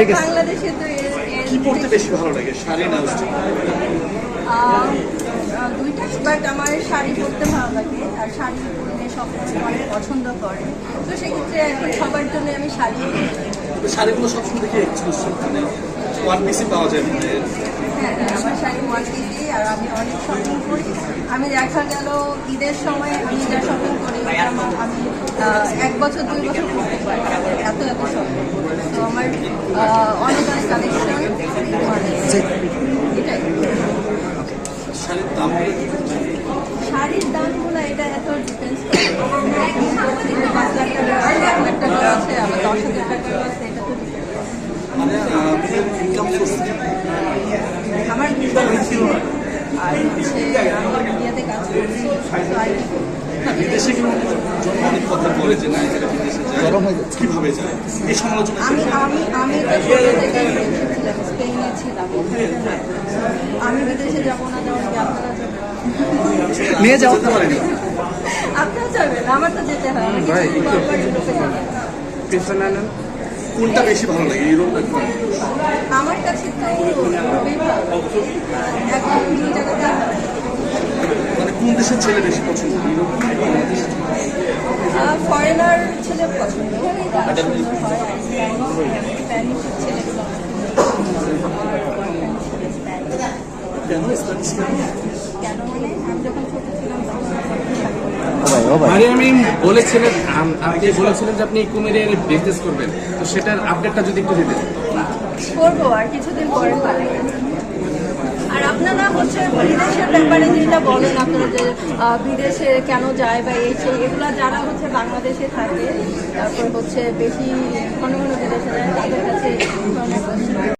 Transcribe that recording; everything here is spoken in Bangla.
ঠিক আছে। বাংলাদেশে তো কি পড়তে বেশি ভালো লাগে শাড়ি না স্টাইল আহ, আহ, দুইটা বাট আমার শাড়ি পরতে ভালো লাগে আর শাড়ি পরলে সব অনেক পছন্দ করে। তো সেক্ষেত্রে এখন সবার জন্য আমি শাড়ি শাড়িগুলো সবসময় দেখি এক্সক্লুসিভ মানে ওয়ান পিসই পাওয়া যায় মানে। হ্যাঁ আমার শাড়ি ওয়ান পিসি আর আমি অনেক শপিং করি। আমি দেখা গেল ঈদের সময় আমি যা শপিং করি আমি এক বছর দুই বছর করতে পারি এত এত শপিং আমার আহ, অনেক অনেক কালেকশন শাড়ির দামগুলো এটা এত করে। পাঁচ লাখ টাকা এক লাখ টাকা আছে আবার দশ হাজার টাকা আছে এটা তো। মানে আমার আর হচ্ছে কাজ করছি? জন্য অনেক কথা বলে যে না এখানে বিদেশে যায়? কীভাবে যায়? এই সমালোচনা আমি আমি আমি তো ছোটো থেকে ছিলাম স্পেনে ছিলাম আমি বিদেশে যাব না যাব আপনারা যাবেন? নিয়ে যাও। যেতে পারেনি। আপনারা যাবেন? আমার তো যেতে হয়। কোনটা বেশি ভালো লাগে ইউরোপ নাকি আমার কাছে তো এখন দুই জায়গাতে কোন দেশের ছেলে বেশি পছন্দ? ফরেনার ছেলে কেন স্প্যানিশ কেন মানে আমি যখন ছোট ছিলাম তখন বলেছিলেন আপনি বলেছিলেন যে আপনি কুমিরের বিজনেস করবেন। তো সেটার আপডেটটা যদি একটু দিতেন। করব আর কিছুদিন পরে পারে আর আপনারা হচ্ছে বিদেশের ব্যাপারে যেটা বলেন আপনারা যে বিদেশে কেন যায় বা এই সেই এগুলো যারা হচ্ছে বাংলাদেশে থাকে, তারপর হচ্ছে বেশি ঘন ঘন বিদেশে যায়, তাদের কাছে